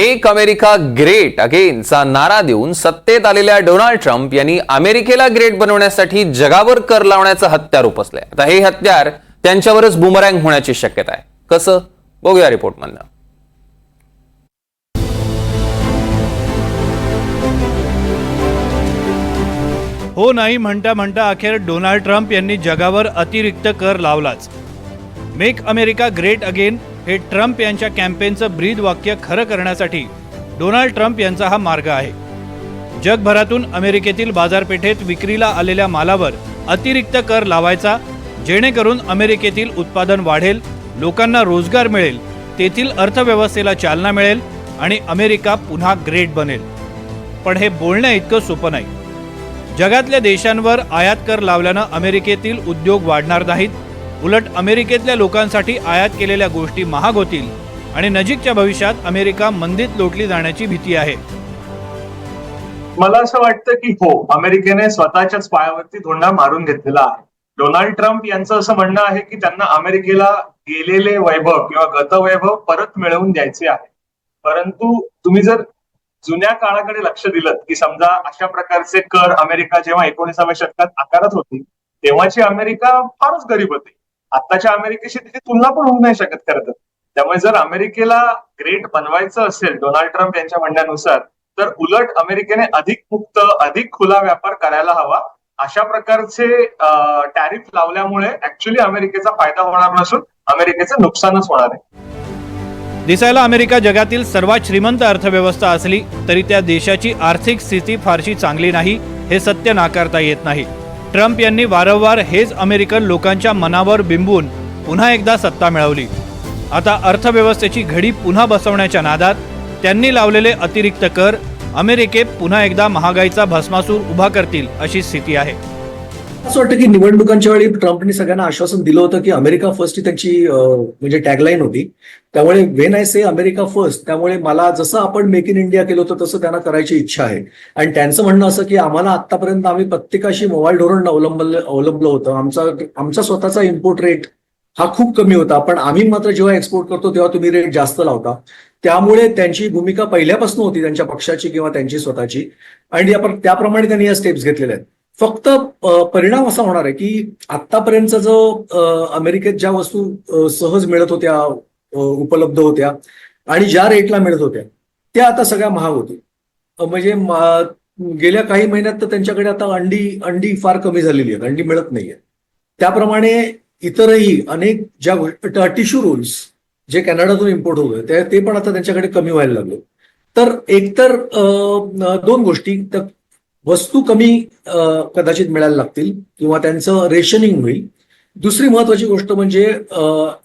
एक America great अगेनचा नारा देऊन सत्तेत आलेल्या डोनाल्ड ट्रम्प यांनी अमेरिकेला ग्रेट बनवण्यासाठी जगावर कर लावण्याचं हत्यार उपसलंय. आता हे हत्यार त्यांच्यावरच बुमरँग होण्याची शक्यता आहे. कसं? बघूया रिपोर्टमधनं. हो नाही म्हणता म्हणता अखेर डोनाल्ड ट्रम्प यांनी जगावर अतिरिक्त कर लावलाच. मेक अमेरिका ग्रेट अगेन हे ट्रम्प यांच्या कॅम्पेनचं ब्रीद वाक्य खरं करण्यासाठी डोनाल्ड ट्रम्प यांचा हा मार्ग आहे. जगभरातून अमेरिकेतील बाजारपेठेत विक्रीला आलेल्या मालावर अतिरिक्त कर लावायचा जेणेकरून अमेरिकेतील उत्पादन वाढेल लोकांना रोजगार मिळेल तेथील अर्थव्यवस्थेला चालना मिळेल आणि अमेरिका पुन्हा ग्रेट बनेल. पण हे बोलण्या इतकं सोपं नाही. जगातल्या देशांवर आयात कर लावल्यानं अमेरिकेतील उद्योग वाढणार नाहीत उलट अमेरिकेतल्या लोकांसाठी आयात केलेल्या गोष्टी महाग होतील आणि नजीकच्या भविष्यात अमेरिका मंदीत लोटली जाण्याची भीती आहे. मला असं वाटतं की हो अमेरिकेने स्वतःच्याच पायावरती धोंडा मारून घेतलेला आहे. डोनाल्ड ट्रम्प यांचं असं म्हणणं आहे की त्यांना अमेरिकेला गेलेले वैभव किंवा गतवैभव परत मिळवून द्यायचे आहे. परंतु तुम्ही जर जुन्या काळाकडे लक्ष दिलं की समजा अशा प्रकारचे कर अमेरिका जेव्हा एकोणीसाव्या शतकात आकारत होती तेव्हाची अमेरिका फारच गरीब होती. आताच्या अमेरिकेशी त्याची तुलना पण होऊ नाही शकत खरं तर. त्यामुळे जर अमेरिकेला ग्रेट बनवायचं असेल डोनाल्ड ट्रम्प यांच्या म्हणण्यानुसार तर उलट अमेरिकेने अधिक मुक्त अधिक खुला व्यापार करायला हवा. अशा प्रकारचे टॅरिफ लावल्यामुळे ऍक्च्युली अमेरिकेचा फायदा होणार नसून अमेरिकेचं नुकसानच होणार आहे. दिसायला अमेरिका जगातील सर्वात श्रीमंत अर्थव्यवस्था असली तरी त्या देशाची आर्थिक स्थिती फारशी चांगली नाही हे सत्य नाकारता येत नाही. ट्रम्प यांनी वारंवार हेच अमेरिकन लोकांच्या मनावर बिंबून पुन्हा एकदा सत्ता मिळवली. आता अर्थव्यवस्थेची घडी पुन्हा बसवण्याच्या नादात त्यांनी लावलेले अतिरिक्त कर अमेरिकेत पुन्हा एकदा महागाईचा भस्मासूर उभा करतील अशी स्थिती आहे. असं वाटतं की निवडणुकांच्या वेळी ट्रम्पनी सगळ्यांना आश्वासन दिलं होतं की अमेरिका फर्स्ट ही त्यांची म्हणजे टॅगलाईन होती. त्यामुळे when I say America first त्यामुळे मला जसं आपण मेक इन इंडिया केलं होतं तसं त्यांना करायची इच्छा आहे. आणि त्यांचं म्हणणं असं की आम्हाला आतापर्यंत आम्ही प्रत्येकाशी मोबाईल धोरण अवलंबलं अवलंबलं होतं. आमचा आमचा स्वतःचा इम्पोर्ट रेट हा खूप कमी होता. पण आम्ही मात्र जेव्हा एक्सपोर्ट करतो तेव्हा तुम्ही रेट जास्त लावता. त्यामुळे त्यांची भूमिका पहिल्यापासून होती त्यांच्या पक्षाची किंवा त्यांची स्वतःची. आणि त्याप्रमाणे त्यांनी या स्टेप्स घेतलेल्या आहेत. फक्त परिणाम असा होणार आहे की आतापर्यंतचा जो अमेरिकेत ज्या वस्तू सहज मिळत होत्या उपलब्ध होत्या आणि ज्या रेटला मिळत होत्या त्या आता सगळ्या महाग होतील. म्हणजे गेल्या काही महिन्यात तर त्यांच्याकडे आता अंडी अंडी फार कमी झालेली आहेत अंडी मिळत नाहीये. त्याप्रमाणे इतरही अनेक ज्या टिश्यू रोल्स जे कॅनडातून इम्पोर्ट होत ते- पण आता त्यांच्याकडे कमी व्हायला लागले तर एकतर दोन गोष्टी वस्तू कमी कदाचित मिळायला लागतील किंवा त्यांचं रेशनिंग होईल. दुसरी महत्वाची गोष्ट म्हणजे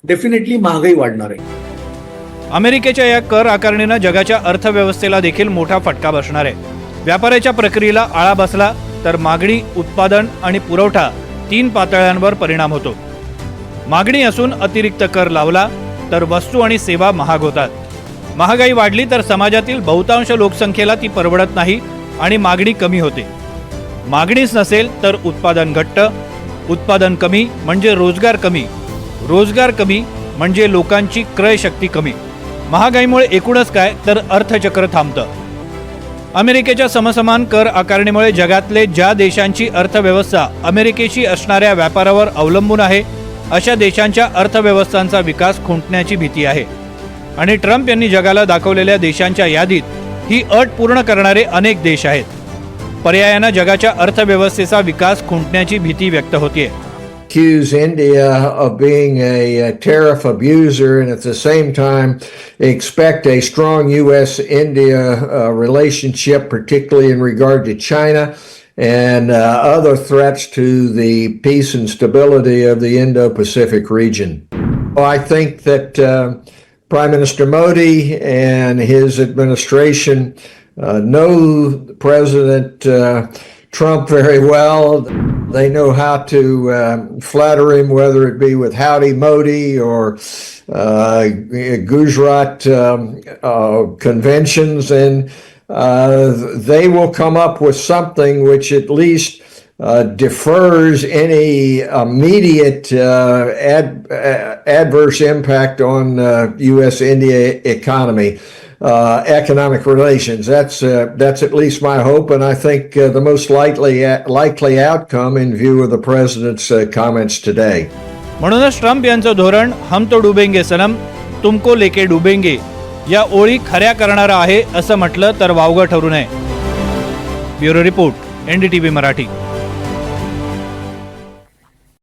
डेफिनेटली महागाई वाढणार आहे. अमेरिकेच्या या कर आकारणीनं जगाच्या अर्थव्यवस्थेला देखील मोठा फटका बसणार आहे. व्यापाराच्या प्रक्रियेला आळा बसला तर मागणी उत्पादन आणि पुरवठा तीन पातळ्यांवर परिणाम होतो. मागणी असून अतिरिक्त कर लावला तर वस्तू आणि सेवा महाग होतात. महागाई वाढली तर समाजातील बहुतांश लोकसंख्येला ती परवडत नाही आणि मागणी कमी होते. मागणीच नसेल तर उत्पादन घट्ट उत्पादन कमी म्हणजे रोजगार कमी रोजगार कमी म्हणजे लोकांची क्रय शक्ती कमी. महागाईमुळे एकूणच काय तर अर्थचक्र थांबतं. अमेरिकेच्या समसमान कर आकारणीमुळे जगातले ज्या देशांची अर्थव्यवस्था अमेरिकेशी असणाऱ्या व्यापारावर अवलंबून आहे अशा देशांच्या अर्थव्यवस्थांचा विकास खुंटण्याची भीती आहे. आणि ट्रम्प यांनी जगाला दाखवलेल्या देशांच्या यादीत ही अट पूर्ण करणारे अनेक देश आहेत पर्यायानं जगाच्या अर्थव्यवस्थेचा विकास खुंटण्याची भीती व्यक्त होतीये accuse India of being a, uh tariff abuser and at the same time expect a strong U.S. India uh, relationship, particularly in regard to China and uh, other threats to the peace and stability of the Indo Pacific region. I think that uh, Prime Minister Modi and his administration uh, know President uh, Trump very well. They know how to um, flatter him, whether it be with Howdy Modi or uh, Gujarat um, uh, conventions, and uh, they will come up with something which at least uh, defers any immediate uh, ad, uh, adverse impact on uh, U.S. India economy. Uh, economic relations. That's uh, that's at least my hope, and I think uh, the most likely likely outcome in view of the president's uh, comments today. म्हणूनच Trump यांचं धोरण हम तो डुबेंगे सनम तुमको लेके डुबेंगे या ओळी खऱ्या करणारं आहे असं म्हटलं तर वावगं ठरू नये ब्युरो रिपोर्ट एनडीटीव्ही मराठी